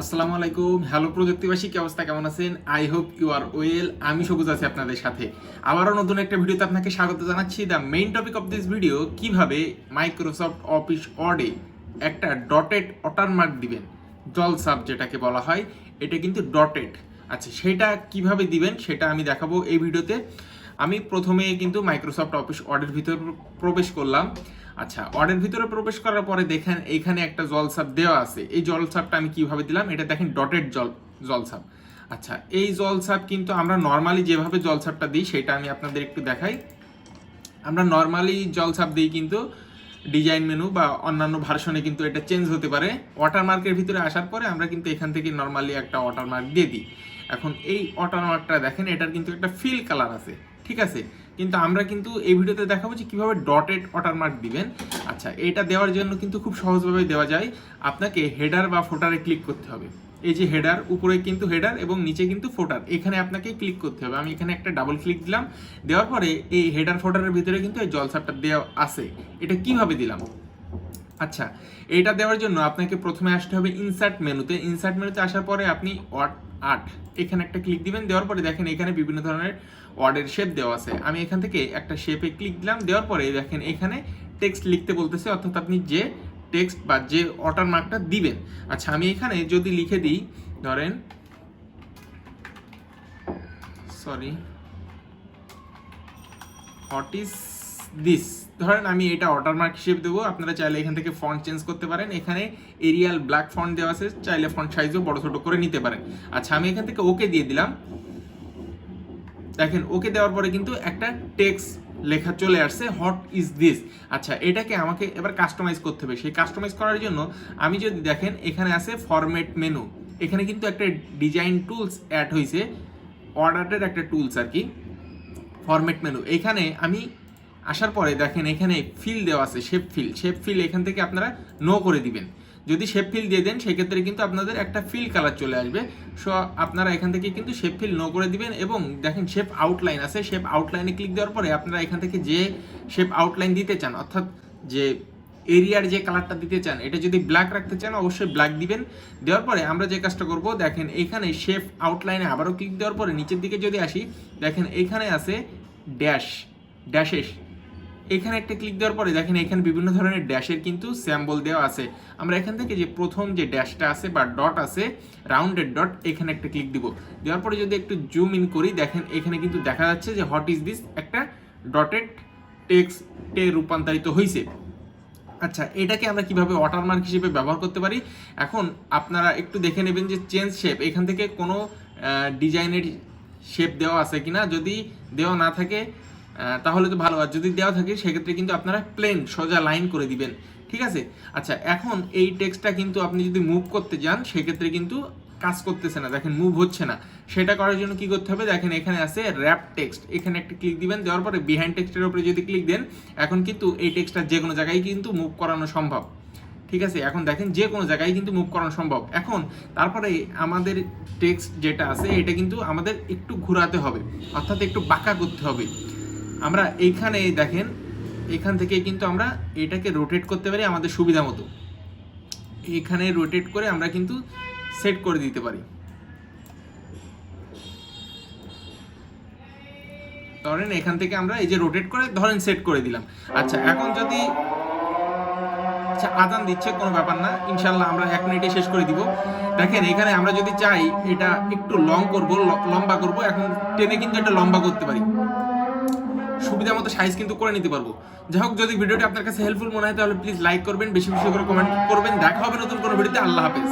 আসসালামু আলাইকুম। হ্যালো প্রযুক্তিবাসী, কি অবস্থা? কেমন আছেন? I hope you are well আমি সবুজ আছি আপনাদের সাথে। আবারও নতুন একটা ভিডিওতে আপনাকে স্বাগত জানাচ্ছি। The main topic of this video কীভাবে মাইক্রোসফট অফিস ওয়ার্ডে একটা ডটেড ওয়াটারমার্ক দিবেন? জল সাব যেটাকে বলা হয়, এটা কিন্তু ডটেড আচ্ছা সেটা কীভাবে দিবেন, সেটা আমি দেখাবো এই ভিডিওতে। আমি প্রথমে কিন্তু মাইক্রোসফট অফিস ওয়ার্ডের ভিতর প্রবেশ করলাম। আচ্ছা ওয়ার্ডের ভিতরে প্রবেশ করার পরে দেখেন এইখানে একটা জলসাপ দেওয়া আছে। এই জলসাপটা আমি কীভাবে দিলাম? এটা দেখেন ডটেড জল জলসাপ আচ্ছা এই জলসাপ কিন্তু আমরা নর্মালি যেভাবে জলসাপটা দিই, সেটা আমি আপনাদের একটু দেখাই। আমরা নর্মালি জলসাপ দিই কিন্তু ডিজাইন মেনু বা অন্যান্য ভার্সনে কিন্তু এটা চেঞ্জ হতে পারে। ওয়াটারমার্কের ভিতরে আসার পরে আমরা কিন্তু এখান থেকে নর্মালি একটা ওয়াটারমার্ক দিয়ে দিই। এখন এই ওয়াটারমার্কটা দেখেন, এটার কিন্তু একটা ফিল কালার আছে। ঠিক আছে? কিন্তু আমরা কিন্তু এই ভিডিওতে দেখাবো যে কীভাবে ডটেড ওয়াটারমার্ক দিবেন। আচ্ছা এটা দেওয়ার জন্য কিন্তু খুব সহজভাবে দেওয়া যায়। আপনাকে হেডার বা ফোটারে ক্লিক করতে হবে। এই যে হেডার উপরে কিন্তু হেডার এবং নিচে কিন্তু ফোটার এখানে আপনাকে ক্লিক করতে হবে। আমি এখানে একটা ডাবল ক্লিক দিলাম। দেওয়ার পরে এই হেডার ফোটারের ভিতরে কিন্তু এই জলসাপটা দেওয়া আছে। এটা কীভাবে দিলাম? আচ্ছা এটা দেওয়ার জন্য আপনাকে প্রথমে আসতে হবে ইনসার্ট মেনুতে ইনসার্ট মেনুতে আসার পরে আপনি আর্ট এখানে একটা ক্লিক দিবেন, দেওয়ার পরে দেখেন এখানে বিভিন্ন ধরনের ওয়ার্ডের শেপ দেওয়া আছে। আমি এখান থেকে একটা শেপে ক্লিক দিলাম, দেওয়ার পরে দেখেন এখানে টেক্সট লিখতে বলতেছে, অর্থাৎ আপনি যে টেক্সট বা যে ওয়াটারমার্কটা দিবেন। আচ্ছা আমি এখানে যদি লিখে দিই, ধরেন সরি হট ইজ দিস ধরেন আমি এটা ওয়াটারমার্ক হিসেবে দেবো, আপনারা চাইলে এখান থেকে ফন্ট চেঞ্জ করতে পারেন, এখানে এরিয়াল ব্ল্যাক ফন্ট দেওয়া আছে, চাইলে ফন্ট সাইজও বড় ছোট করে নিতে পারেন। আচ্ছা আমি এখান থেকে ওকে দিয়ে দিলাম। দেখেন ওকে দেওয়ার পরে কিন্তু একটা টেক্সট লেখা চলে আসছে হোয়াট ইজ দিস আচ্ছা এটাকে আমাকে এবার কাস্টমাইজ করতে হবে। সেই কাস্টমাইজ করার জন্য আমি যদি দেখেন, এখানে আছে ফরম্যাট মেনু এখানে কিন্তু একটা ডিজাইন টুলস অ্যাড হয়েছে অর্ডারের একটা টুলস আর কি ফরম্যাট মেনু এখানে আমি আসার পরে দেখেন এখানে ফিল দেওয়া আছে শেপ ফিল শেপ ফিল এখান থেকে আপনারা নো করে দিবেন। যদি শেপ ফিল দিয়ে দেন, সেক্ষেত্রে কিন্তু আপনাদের একটা ফিল কালার চলে আসবে। সো আপনারা এখান থেকে কিন্তু শেপ ফিল নো করে দিবেন এবং দেখেন শেপ আউটলাইন আছে। শেপ আউটলাইনে ক্লিক দেওয়ার পরে আপনারা এখান থেকে যে শেপ আউটলাইন দিতে চান, অর্থাৎ যে এরিয়ার যে কালারটা দিতে চান, এটা যদি ব্ল্যাক রাখতে চান, অবশ্যই ব্ল্যাক দিবেন। দেওয়ার পরে আমরা যে কাজটা করব, দেখেন এখানে শেপ আউটলাইনে আবারও ক্লিক দেওয়ার পরে নিচের দিকে যদি আসি, দেখেন এখানে আছে ড্যাশ ড্যাশেস এখানে একটা ক্লিক দেওয়ার পরে দেখেন এখানে বিভিন্ন ধরনের ড্যাশের কিন্তু স্যাম্বল দেওয়া আছে। আমরা এখান থেকে যে প্রথম যে ড্যাশটা আছে বা ডট আছে রাউন্ডেড ডট এখানে একটা ক্লিক দিব। দেওয়ার পরে যদি একটু জুম ইন করি, দেখেন এখানে কিন্তু দেখা যাচ্ছে যে হোয়াট ইজ দিস একটা ডটেড টেক্সটে রূপান্তরিত হয়েছে আচ্ছা এটাকে আমরা কীভাবে ওয়াটারমার্ক হিসেবে ব্যবহার করতে পারি? এখন আপনারা একটু দেখে নেবেন যে চেঞ্জ শেপ এখান থেকে কোনো ডিজাইনের শেপ দেওয়া আছে কিনা? যদি দেওয়া না থাকে তাহলে তো ভালো। আর যদি দেওয়া থাকে, সেক্ষেত্রে কিন্তু আপনারা প্লেন সোজা লাইন করে দিবেন। ঠিক আছে? আচ্ছা এখন এই টেক্সটটা কিন্তু আপনি যদি মুভ করতে যান, সেক্ষেত্রে কিন্তু কাজ করতেছে না। দেখেন মুভ হচ্ছে না। সেটা করার জন্য কি করতে হবে? দেখেন, এখানে আছে র্যাপ টেক্সট এখানে একটা ক্লিক দিবেন, দেওয়ার পরে বিহাইন্ড টেক্সটের উপরে যদি ক্লিক দেন, এখন কিন্তু এই টেক্সটটা যে কোনো জায়গায় কিন্তু মুভ করানো সম্ভব। ঠিক আছে? এখন দেখেন যে কোনো জায়গায় কিন্তু মুভ করানো সম্ভব। এখন তারপরে আমাদের টেক্সট যেটা আছে, এটা কিন্তু আমাদের একটু ঘোরাতে হবে। অর্থাৎ একটু বাঁকা করতে হবে। আমরা এইখানে দেখেন এখান থেকে কিন্তু আমরা এটাকে রোটেট করতে পারি আমাদের সুবিধা মতো। এখানে রোটেট করে আমরা কিন্তু সেট করে দিতে পারি। ধরেন এখান থেকে আমরা এই যে রোটেট করে, ধরেন সেট করে দিলাম। আচ্ছা এখন যদি আচ্ছা আদান দিচ্ছে, কোনো ব্যাপার না। ইনশাল্লাহ আমরা এক মিনিটে শেষ করে দিব। দেখেন, এখানে আমরা যদি চাই এটা একটু লং করব লম্বা করব, এখন টেনে কিন্তু এটা লম্বা করতে পারি। সুবিধা মতো সাইজ কিন্তু করে নিতে পারব। যাই হোক যদি ভিডিওটি আপনার কাছে হেল্পফুল মনে হয়, তাহলে প্লিজ লাইক করবেন, বেশি বেশি করে কমেন্ট করবেন। দেখা হবে নতুন কোনো ভিডিওতে। আল্লাহ হাফেজ।